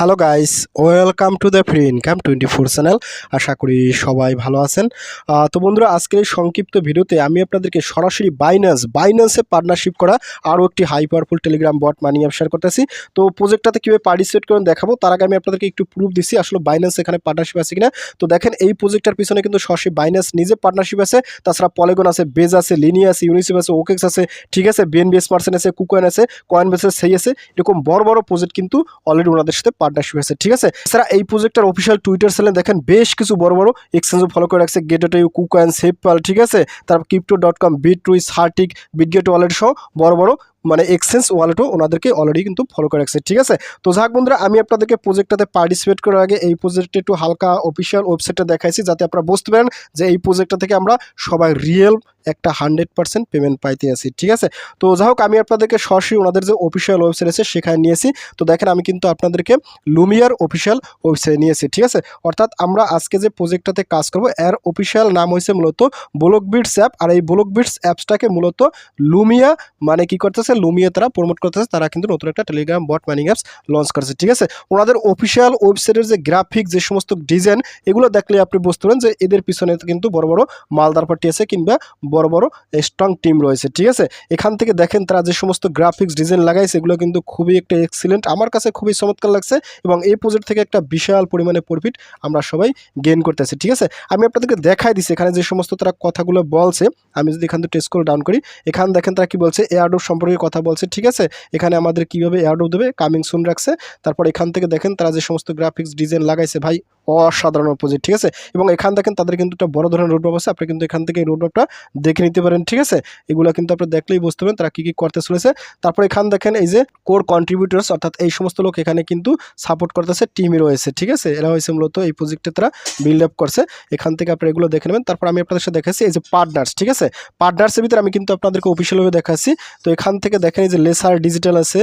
Hello guys welcome to the free income twenty four channel আশা করি সবাই ভালো আছেন। তো বন্ধুরা, আজকের সংক্ষিপ্ত ভিডিওতে আমি আপনাদেরকে সরাসরি বাইন্যান্স বাইন্যান্সে পার্টনারশিপ করা আরও একটি high powerful Telegram bot money app share করতেছি। তো প্রজেক্টটাতে কীভাবে পার্টিসিপেট করেন দেখাবো। তার আগে আমি আপনাদেরকে একটু প্রুফ দিচ্ছি আসলে বাইন্যান্স এখানে পার্টনারশিপ আছে কিনা। তো দেখেন, এই প্রজেক্টটার পিছনে কিন্তু সরাসরি বাইন্যান্স নিজে পার্টনারশিপ আছে। তাছাড়া পলেগন আছে বেজ আছে লিনি আছে ইউনিসিপ আছে ওকেক্স আছে, ঠিক আছে বিএনবি স্মার্টসেন আছে কুকয়েন আছে কয়েন বেসের সেই আছে। এরকম বড় বড় প্রজেক্ট কিন্তু অলরেডি ওনাদের সাথে পার্টনারশিপ আছে ঠিক আছে? এছাড়া এই প্রজেক্টের অফিসিয়াল টুইটার চ্যানেল দেখেন বেশ কিছু বড় বড় এক্সচেঞ্জও ফলো করে রাখছে গেট ইউ কুক গেটেটে কুকয়েন সেপপাল ঠিক আছে? তারপর ক্রিপ্টো ডট কম বিট হার্টিক বিটগেট ওয়ালেট সহ বড় বড় মানে এক্সচেঞ্জ ওয়ালেটও ওনাদেরকে অলরেডি কিন্তু ফলো করে রাখছে, ঠিক আছে? তো যাক বন্ধুরা, আমি আপনাদেরকে প্রজেক্টটাতে পার্টিসিপেট করার আগে এই প্রজেক্টটা একটু হালকা অফিসিয়াল ওয়েবসাইটটা দেখাইছি, যাতে আপনারা বুঝতে পারেন যে এই প্রজেক্টটা থেকে আমরা সবাই রিয়েল একটা হান্ড্রেড পার্সেন্ট পেমেন্ট পাইতে আছি, ঠিক আছে? তো যাই হোক আমি আপনাদেরকে সরাসরি ওনাদের যে অফিসিয়াল ওয়েবসাইট আছে সেখানে নিয়েছি তো দেখেন, আমি কিন্তু আপনাদেরকে লুমিয়ার অফিসিয়াল ওয়েবসাইট নিয়েছি ঠিক আছে? অর্থাৎ আমরা আজকে যে প্রজেক্টটাতে কাজ করব, এর অফিসিয়াল নাম হয়েছে মূলত ব্লক বিটস অ্যাপ আর এই ব্লক বিটস অ্যাপসটাকে মূলত লুমিয়া মানে কি করতেছে? লুমিয়া তারা প্রমোট করতেছে, তারা কিন্তু নতুন একটা Telegram bot mining apps launch করছে, ঠিক আছে? ওনাদের অফিসিয়াল ওয়েবসাইটের যে গ্রাফিক যে সমস্ত ডিজাইন এগুলো দেখলে আপনি বুঝতে পারেন যে এদের পিছনে কিন্তু বড় বড় মালদার পার্টি আছে কিংবা বড় বড় স্ট্রং টিম রয়েছে, ঠিক আছে? এখান থেকে দেখেন তারা যে সমস্ত গ্রাফিক্স ডিজাইন লাগাইছে, এগুলো কিন্তু খুবই একটা এক্সিলেন্ট আমার কাছে খুবই চমৎকার লাগছে এবং এই প্রজেক্ট থেকে একটা বিশাল পরিমাণে প্রফিট আমরা সবাই গেইন করতেছি, ঠিক আছে? আমি আপনাদেরকে দেখাই দিচ্ছি এখানে যে সমস্ত তারা কথাগুলো বলছে, আমি যদি এখান থেকে টেস্ট করে ডাউন করি, এখানে দেখেন তারা কি বলছে এয়ারডোপ সম্পর্কে কথা বলছে, ঠিক আছে? এখানে আমাদের কীভাবে অ্যাডও দেবে কামিং সুন রাখছে। তারপর এখান থেকে দেখেন তারা যে সমস্ত গ্রাফিক্স ডিজাইন লাগাইছে ভাই। অসাধারণ প্রজেক্ট ঠিক আছে? এবং এখান দেখেন তাদের কিন্তু একটা বড় ধরনের রোডম্যাপ আছে। আপনি কিন্তু এখান থেকে এই রোডম্যাপটা দেখে নিতে পারেন, ঠিক আছে? এগুলো কিন্তু আপনি দেখলেই বুঝতে পারেন তারা কী কী করতে চলেছে। তারপর এখান দেখেন এই যে কোর কন্ট্রিবিউটার্স অর্থাৎ এই সমস্ত লোক এখানে কিন্তু সাপোর্ট করতেছে টিমই রয়েছে, ঠিক আছে? এরা হয়েছে মূলত এই প্রজেক্টে তারা বিল্ড আপ করছে। এখান থেকে আপনি এগুলো দেখে নেবেন। তারপর আমি আপনাদের সাথে দেখাচ্ছি এই যে পার্টনার্স ঠিক আছে? পার্টনার্সের ভিতরে আমি কিন্তু আপনাদেরকে অফিসিয়ালভাবে দেখাচ্ছি। তো এখান থেকে দেখেন এই যে লেসার ডিজিটাল আছে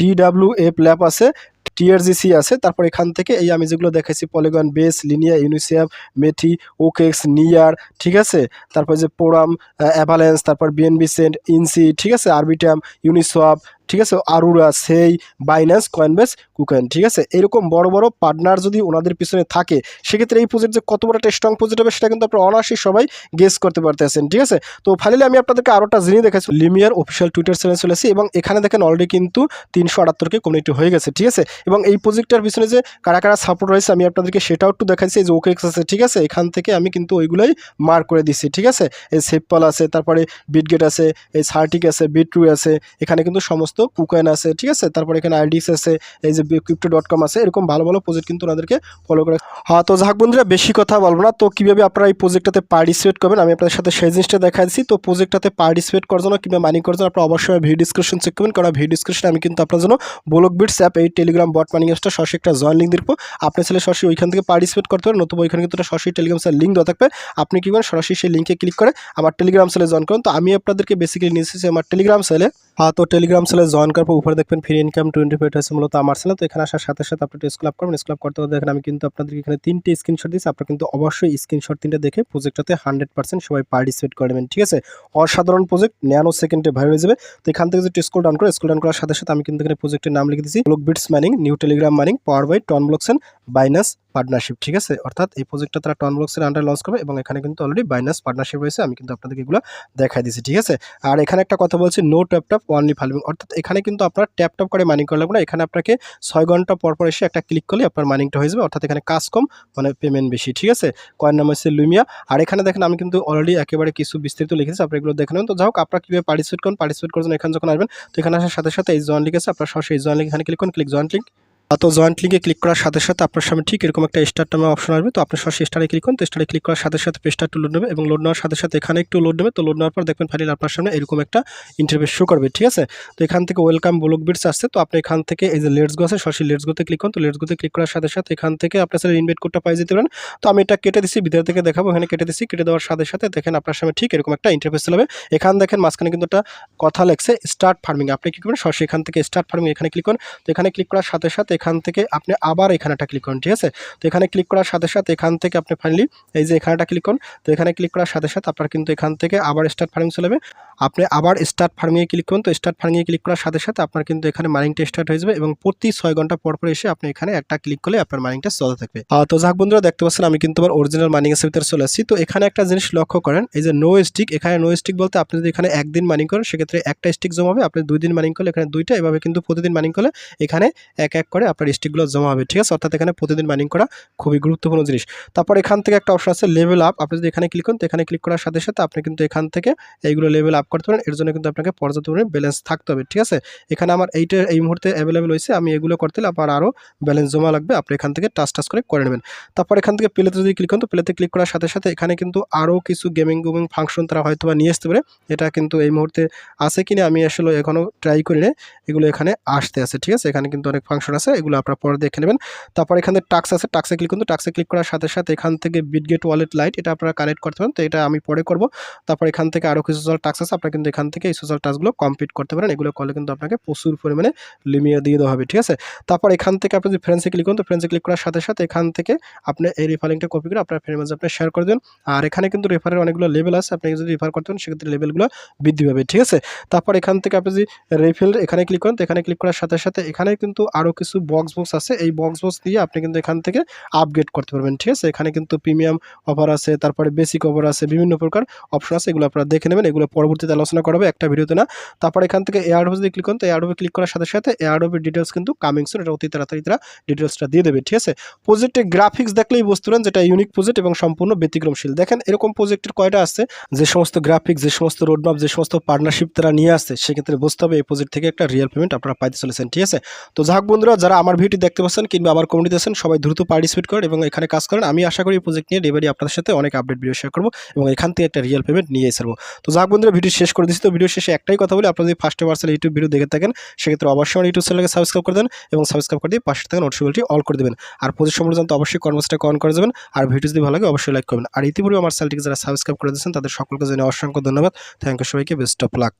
ডিডাব্লিউ এফ ল্যাব আছে টিআরজিসি আছে, তারপর এখান থেকে এই আমি যেগুলো দেখাইছি পলিগন বেস লিনিয়া ইউনিসিয়াম মেথি ওকেক্স নিয়ার ঠিক আছে? তারপর যে পোরাম অ্যাভালেন্স তারপর বিএনবি সেন্ট ইনসি ঠিক আছে? আরবিটাম ইউনিসওয়াপ ঠিক আছে? আরুরা সেই বাইন্যান্স কয়েনবেস কুকয়েন ঠিক আছে? এরকম বড় বড় পার্টনার যদি ওনাদের পিছনে থাকে, সেক্ষেত্রে এই প্রজেক্ট যে কত বড় একটা স্ট্রং প্রজেক্ট হবে, সেটা কিন্তু আপনারা অনায়াসই সবাই গেস করতে পারতেছেন, ঠিক আছে? তো ফাইনালি আমি আপনাদেরকে আরোটা জিনিস দেখাচ্ছি। লিমিয়ার অফিসিয়াল টুইটার চ্যানেল চলেছি এবং এখানে দেখেন অলরেডি কিন্তু তিনশো আটাত্তরকে কমিউনিটি হয়ে গেছে, ঠিক আছে? এবং এই প্রজেক্টটার পিছনে যে কারা কারা সাপোর্ট রয়েছে, আমি আপনাদেরকে সেটাও একটু দেখাচ্ছি। যে ওকেক্স আছে, ঠিক আছে? এখান থেকে আমি কিন্তু ওইগুলোই মার্ক করে দিচ্ছি, ঠিক আছে? এই সেপপাল আছে, তারপরে বিটগেট আছে, এই সার্টিক আছে বিট্রু আছে, এখানে কিন্তু সমস্ত কুকয়েন আছে, ঠিক আছে? তারপরে এখানে আইডিস আছে, এই যে ক্রিপ্টো ডট কম আছে, এরকম ভালো ভালো প্রজেক্ট কিন্তু ওনাদেরকে ফলো করে হ্যাঁ তো যাক বন্ধুরা, বেশি কথা বলব না। তো কীভাবে আপনারা এই প্রজেক্টটাতে পার্টিসিপেট করবেন, আমি আপনাদের সাথে সেই জিনিসটা দেখা দিচ্ছি। তো প্রজেক্টটাতে পার্টিসিপেট করার জন্য কিংবা মানি করার জন্য আপনারা অবশ্যই ভিডিও ডিসক্রিপশন চেক করবেন, কারণ ভিডিও ডিসক্রিপশনে আমি কিন্তু আপনার জন্য ব্লক বিটস অ্যাপ এই টেলিগ্রাম বট মানি অ্যাপসটা সরাসরি একটা জয়েন লিঙ্ক দিব আপনি চাইলে সরাসরি ওইখান থেকে পার্টিসিপেট করতে পারেন, নতুবা ওইখানে কিন্তু সরাসরি টেলিগ্রাম সেল লিঙ্ক দেওয়া থাকবে। আপনি কি করেন, সরাসরি সেই লিঙ্কে ক্লিক করে আমার টেলিগ্রাম সেলে জয়েন করেন। তো আমি আপনাদেরকে বেসিক্যালি নিয়ে এসেছি আমার টেলিগ্রাম সেলে হ্যাঁ তো টেলিগ্রাম সেলে জয়েন করার পর উপরে দেখবেন ফ্রি ইনকাম টোয়েন্টি ফাইভ আছে মূলত আমার ছিল তো এখানে আসার সাথে সাথে আপনি স্ক্লাব করবেন স্ক্লাব করতে করতে দেখেন আমি কিন্তু আপনাদেরকে এখানে তিনটে স্ক্রিনশট দিচ্ছি আপনারা কিন্তু অবশ্যই স্ক্রিনশট তিনটে দেখে প্রজেক্টটাতে হান্ড্রেড পার্সেন্ট সবাই পার্টিসিপেট করে নেবেন, ঠিক আছে? অসাধারণ প্রজেক্ট ন্যানো সেকেন্ডে ভাইরাল হয়ে যাবে, তো এখান থেকে যদি স্কুল ডাউন করে স্কুল ডাউন করার সাথে সাথে আমি কিন্তু এখানে প্রজেক্টের নাম লিখে দিচ্ছি Block Bits mining new Telegram mining power by TON ব্লকসেন Binance partnership ঠিক আছে? অর্থাৎ এই প্রজেক্টটা তারা টন ব্লকসের আন্ডার লঞ্চ করবে এবং এখানে কিন্তু অলরেডি বাইনাস পার্টনারশিপ রয়েছে। আমি কিন্তু আপনাদেরকে এগুলো দেখাই দিচ্ছি ঠিক আছে? আর এখানে একটা কথা বলছি no tap tap only farming অর্থাৎ এখানে কিন্তু আপনার ট্যাপ ট্যাপ করে মাইনিং করে লাগবে না। এখানে আপনাকে ছয় ঘণ্টা পর পর এসে একটা ক্লিক করলে আপনার মাইনিংটা হয়ে যাবে। অর্থাৎ এখানে কাজ কম মানে পেমেন্ট বেশি, ঠিক আছে? কয়েন নাম হচ্ছে লুমিয়া আর এখানে দেখেন, আমি কিন্তু অলরেডি একেবারে কিছু বিস্তারিত লিখেছি, আপনারা এগুলো দেখে নেন তো যাই হোক, আপনারা কীভাবে পার্টিসিপেট করুন পার্টিসিপেট করার জন্য এখানে যখন আসবেন, তো এখানে আসার সাথে সাথে এই জয়েন আছে। আপনার সরাসরি জয়েন লিঙ্ক এখানে ক্লিক করুন ক্লিক জয়েন্ট লিঙ্ক তো জয়েন্ট লিঙ্কে ক্লিক করার সাথে সাথে আপনার সামনে ঠিক এরকম একটা স্টার্ট নামে অপশন আসবে। তো আপনি সরাসরি স্টারে ক্লিক করুন, তো স্টারে ক্লিক করার সাথে সাথে পেজটা একটু লোড নেবে এবং লোড নেওয়ার সাথে সাথে এখানে একটু লোড নেবে, তো লোড নেওয়ার পর দেখবেন ফাইনালি আপনার সামনে এরকম একটা ইন্টারভিউ শো করবে, ঠিক আছে? তো এখান থেকে ওয়েলকাম ব্লক বিটস আসছে, তো আপনি এখান থেকে এই যে লেটস গো আছে, সরাসরি লেটস গোতে ক্লিক করুন, তো লেটস গোতে ক্লিক করার সাথে সাথে এখান থেকে আপনার সাথে ইনভাইট কোডটা পাই যেতে পারেন। তো আমি এটা কেটে দিচ্ছি ভিতরে থেকে দেখাবো, এখানে কেটে দিচ্ছি কেটে দেওয়ার সাথে সাথে দেখেন আপনার সামনে ঠিক এরকম একটা ইন্টারফেস চলে যাবে। এখান দেখেন মাঝখানে কিন্তু একটা কথা লেখছে স্টার্ট ফার্মিং আপনি কি করবেন? সরাসরি এখান থেকে স্টার্ট ফার্মিং এখানে ক্লিক করুন। তো এখানে ক্লিক করার সাথে সাথে এখান থেকে আপনি আবার এখানেটা ক্লিক করুন, ঠিক আছে? তো এখানে ক্লিক করার সাথে সাথে এখান থেকে আপনি ফাইনালি এই যে এখানেটা ক্লিক করুন, তো এখানে ক্লিক করার সাথে সাথে আপনার কিন্তু এখান থেকে আবার স্টার্ট ফার্মিং চলে যাবে। আপনি আবার স্টার্ট ফার্মিংয়ে ক্লিক করুন, তো স্টার্ট ফার্মিংয়ে ক্লিক করার সাথে সাথে আপনার কিন্তু এখানে মাইনিংটা স্টার্ট হয়ে যাবে এবং প্রতি ছয় ঘণ্টা পর পর এসে আপনি এখানে একটা ক্লিক করলে আপনার মাইনিংটা চলতে থাকবে। তো যাক বন্ধুরা, দেখতে পাচ্ছেন আমি কিন্তু আমার অরিজিনাল মাইনিং এর ভিতরে চলে আসছি। তো এখানে একটা জিনিস লক্ষ্য করেন, এই যে নো স্টিক এখানে নো স্টিক বলতে আপনি যদি এখানে একদিন মাইনিং করেন, সেক্ষেত্রে একটা স্টিক জমা হবে। আপনি দুই দিন মাইনিং করলে এখানে দুইটা, এভাবে কিন্তু প্রতিদিন মাইনিং করলে এখানে এক এক করে আপনার স্টিকগুলো জমা হবে, ঠিক আছে? অর্থাৎ এখানে প্রতিদিন মাইনিং করা খুবই গুরুত্বপূর্ণ জিনিস। তারপর এখান থেকে একটা অপশন আছে লেভেল আপ আপনি যদি এখানে ক্লিক করেন, তো এখানে ক্লিক করার সাথে সাথে আপনি কিন্তু এখান থেকে এইগুলো লেভেল আপ করতে পারেন। এর জন্য কিন্তু আপনাকে পর্যাপ্ত পরিমাণে ব্যালেন্স থাকতে হবে, ঠিক আছে? এখানে আমার এইটা, এই মুহূর্তে অ্যাভেলেবেল হয়েছে। আমি এগুলো করতে হলে আপনার আরও ব্যালেন্স জমা লাগবে। আপনি এখান থেকে টাচ টাচ করে করে নেবেন। তারপর এখান থেকে প্লেতে যদি ক্লিক করেন, তো প্লেতে ক্লিক করার সাথে সাথে এখানে কিন্তু আরও কিছু গেমিং গুমিং ফাংশন তারা হয়তো বা নিয়ে আসতে পারে। এটা কিন্তু এই মুহূর্তে আছে কিনা আমি আসলে এখনও ট্রাই করি না এগুলো এখানে আসতে আছে, ঠিক আছে? এখানে কিন্তু অনেক ফাংশন আছে। এগুলো আপনারা পরে দেখে নেবেন। তারপর এখানে টাক্স আছে টাক্সে ক্লিক করুন। তো টাক্সে ক্লিক করার সাথে সাথে এখান থেকে বিটগেট ওয়ালেট লাইট এটা আপনারা কানেক্ট করতে পারেন। তো এটা আমি পরে করব। তারপর এখান থেকে আরও কিছু সোশ্যাল টাক্স আছে। আপনারা কিন্তু এখান থেকে এই সোশ্যাল টাস্কগুলো কমপ্লিট করতে পারেন। এগুলো করলে কিন্তু আপনাকে প্রচুর পরিমাণে লিমিয়ে দিয়ে দেওয়া হবে, ঠিক আছে? তারপর এখান থেকে আপনি যদি ফ্রেন্ডসে ক্লিক করুন, তো ফ্রেন্ডসে ক্লিক করার সাথে সাথে এখান থেকে আপনি এই রেফারিংটা কপি করে আপনার ফ্রেন্ডের মাঝে আপনি শেয়ার করে দেন। আর এখানে কিন্তু রেফারের অনেকগুলো লেভেল আছে। আপনি যদি রেফার করতে পারেন সেক্ষেত্রে লেভেলগুলো বৃদ্ধি পাবে, ঠিক আছে? তারপর এখান থেকে আপনি যদি রেফিল এখানে ক্লিক করেন, তো এখানে ক্লিক করার সাথে সাথে এখানে কিন্তু আরও কিছু বক্স বক্স আছে, এই বক্স বক্স দিয়ে আপনি কিন্তু এখান থেকে আপগ্রেড করতে পারবেন, ঠিক আছে? এখানে কিন্তু প্রিমিয়াম অফার আছে, তারপরে বেসিক অফার আছে, বিভিন্ন প্রকার অপশন আছে, এগুলো আপনারা দেখে নেবেন, এগুলো পরবর্তীতে আলোচনা করাবে একটা ভিডিওতে না। তারপর এখান থেকে এয়ারডোবে যদি ক্লিক করেন, তো এয়ারডোবে ক্লিক করার সাথে সাথে এয়ারডোবের ডিটেলস কিন্তু কামিং সুন এটা অতি তাড়াতাড়ি তারা ডিটেলসটা দিয়ে দেবে, ঠিক আছে? প্রজেক্টের গ্রাফিক্স দেখলেই বুঝতে পারেন যেটা ইউনিক প্রজেক্ট এবং সম্পূর্ণ ব্যতিক্রমশীল। দেখেন, এরকম প্রজেক্টের কয়টা আছে? যে সমস্ত গ্রাফিক্স যে সমস্ত রোডম্যাপ যে সমস্ত পার্টনারশিপ তারা নিয়ে আসছে, সেক্ষেত্রে বুঝতে হবে এই প্রজেক্ট থেকে একটা রিয়েল পেমেন্ট আপনারা পাইতে চলেছেন, ঠিক আছে? তো যাক বন্ধুরা, যারা আমার ভিডিও দেখতে পাচ্ছেন কিংবা আমার কমিউনিটি আছেন, সবাই দ্রুত পার্টিসিপেট করেন এবং এখানে কাজ করেন। আমি আশা করি প্রজেক্ট নিয়ে ডেলিভারি আপনাদের সাথে অনেক আপডেট ভিডিও শেয়ার করব এবং এখান থেকে একটা রিয়েল পেমেন্ট নিয়ে এসেবো তো যাক বন্ধুরা ভিডিও শেষ করে দিচ্ছি তো ভিডিও শেষে একটাই কথা বলি, আপনারা যদি ফার্স্ট পার্সেল ইউটিউব ভিডিও দেখে থাকেন, সেক্ষেত্রে অবশ্যই আমার ইউটিউব চ্যানেলকে সাবস্ক্রাইব করে দেন এবং সাবস্ক্রাইব করে দিয়ে পাশে থাকা নোটিফিকেশনটি অল করে দেবেন। আর প্রজেক্ট সম্পর্কে জানতে অবশ্যই কর্মসটা অন করে দেবেন আর ভিডিও যদি ভালো লাগে, অবশ্যই লাইক করবেন। আর ইতিপূর্বে আমার চ্যানেলটিকে যারা সাবস্ক্রাইব করে দিয়েছেন তাদের সকলকে জানিয়ে অসংখ্য ধন্যবাদ। থ্যাংক ইউ সবাইকে বেস্ট অফ লাক